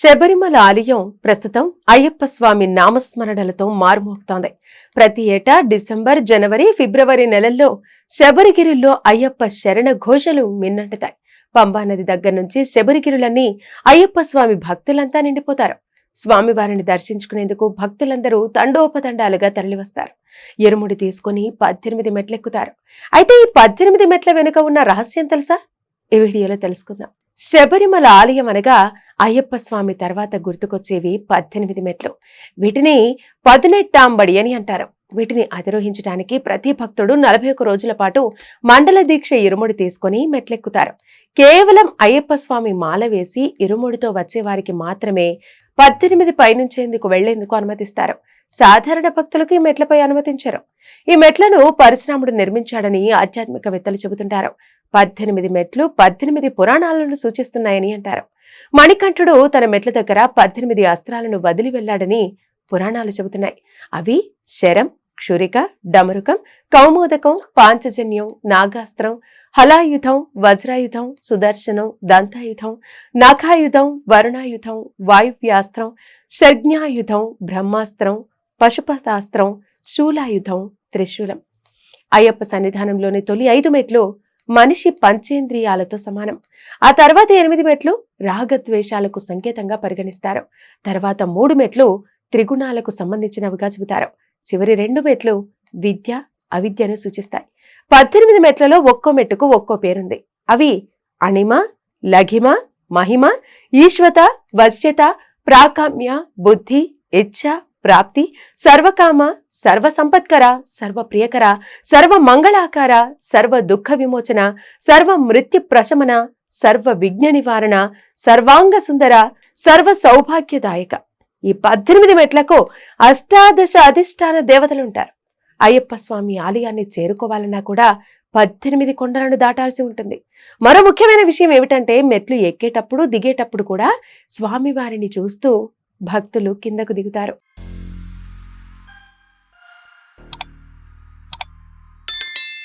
శబరిమల ఆలయం ప్రస్తుతం అయ్యప్ప స్వామి నామస్మరణలతో మారుమోగుతోంది. ప్రతి ఏటా డిసెంబర్ జనవరి ఫిబ్రవరి నెలల్లో శబరిగిరిలో అయ్యప్ప శరణ ఘోషలు మిన్నంటుతాయి. పంబా నది దగ్గర నుంచి శబరిగిరులన్నీ అయ్యప్ప స్వామి భక్తులంతా నిండిపోతారు. స్వామివారిని దర్శించుకునేందుకు భక్తులందరూ తండోపతండాలుగా తరలివస్తారు. ఎరుముడి తీసుకుని పద్దెనిమిది మెట్లెక్కుతారు. అయితే ఈ పద్దెనిమిది మెట్ల వెనుక ఉన్న రహస్యం తెలుసా? ఈ వీడియోలో తెలుసుకుందాం. శబరిమల ఆలయం అనగా అయ్యప్ప స్వామి తర్వాత గుర్తుకొచ్చేవి పద్దెనిమిది మెట్లు. వీటిని పదునెట్టాంబడి అని అంటారు. వీటిని అధిరోహించడానికి ప్రతి భక్తుడు నలభై ఒక్క రోజుల పాటు మండల దీక్ష ఇరుముడి తీసుకొని మెట్లెక్కుతారు. కేవలం అయ్యప్ప స్వామి మాల వేసి ఇరుముడితో వచ్చేవారికి మాత్రమే పద్దెనిమిది పైనుంచేందుకు వెళ్ళేందుకు అనుమతిస్తారు. సాధారణ భక్తులకు ఈ మెట్లపై అనుమతించరు. ఈ మెట్లను పరశురాముడు నిర్మించాడని ఆధ్యాత్మికవేత్తలు చెబుతుంటారు. పద్దెనిమిది మెట్లు పద్దెనిమిది పురాణాలను సూచిస్తున్నాయని అంటారు. మణికంఠుడు తన మెట్ల దగ్గర పద్దెనిమిది అస్త్రాలను వదిలి వెళ్ళాడని పురాణాలు చెబుతున్నాయి. అవి శరం క్షురిక డమరుకం కౌమోదకం పాంచజన్యం నాగాస్త్రం హలాయుధం వజ్రాయుధం సుదర్శనం దంతాయుధం నఖాయుధం వరుణాయుధం వాయువ్యాస్త్రం శజ్ఞాయుధం బ్రహ్మాస్త్రం పశుపతాస్త్రం శూలాయుధం త్రిశూలం. అయ్యప్ప సన్నిధానంలోని తొలి ఐదు మెట్లు మనిషి పంచేంద్రియాలతో సమానం. ఆ తర్వాత ఎనిమిది మెట్లు రాగద్వేషాలకు సంకేతంగా పరిగణిస్తారు. తర్వాత మూడు మెట్లు త్రిగుణాలకు సంబంధించినవిగా చెబుతారు. చివరి రెండు మెట్లు విద్య అవిద్యను సూచిస్తాయి. పద్దెనిమిది మెట్లలో ఒక్కో మెట్టుకు ఒక్కో పేరుంది. అవి అణిమ లఘిమ మహిమ ఈశ్వత వశ్యత ప్రాకామ్య బుద్ధి ఇచ్ఛ ప్రాప్తి సర్వకామ సర్వ సంపత్కర సర్వ ప్రియకర సర్వ మంగళాకార సర్వ దుఃఖ విమోచన సర్వ మృత్యు ప్రశమన సర్వ విఘ్న నివారణ సర్వాంగ సుందర సర్వ సౌభాగ్యదాయక ఈ పద్దెనిమిది మెట్లకు అష్టాదశ అధిష్టాన దేవతలుంటారు. అయ్యప్ప స్వామి ఆలయాన్ని చేరుకోవాలన్నా కూడా పద్దెనిమిది కొండలను దాటాల్సి ఉంటుంది. మరో ముఖ్యమైన విషయం ఏమిటంటే మెట్లు ఎక్కేటప్పుడు దిగేటప్పుడు కూడా స్వామివారిని చూస్తూ భక్తులు కిందకు దిగుతారు.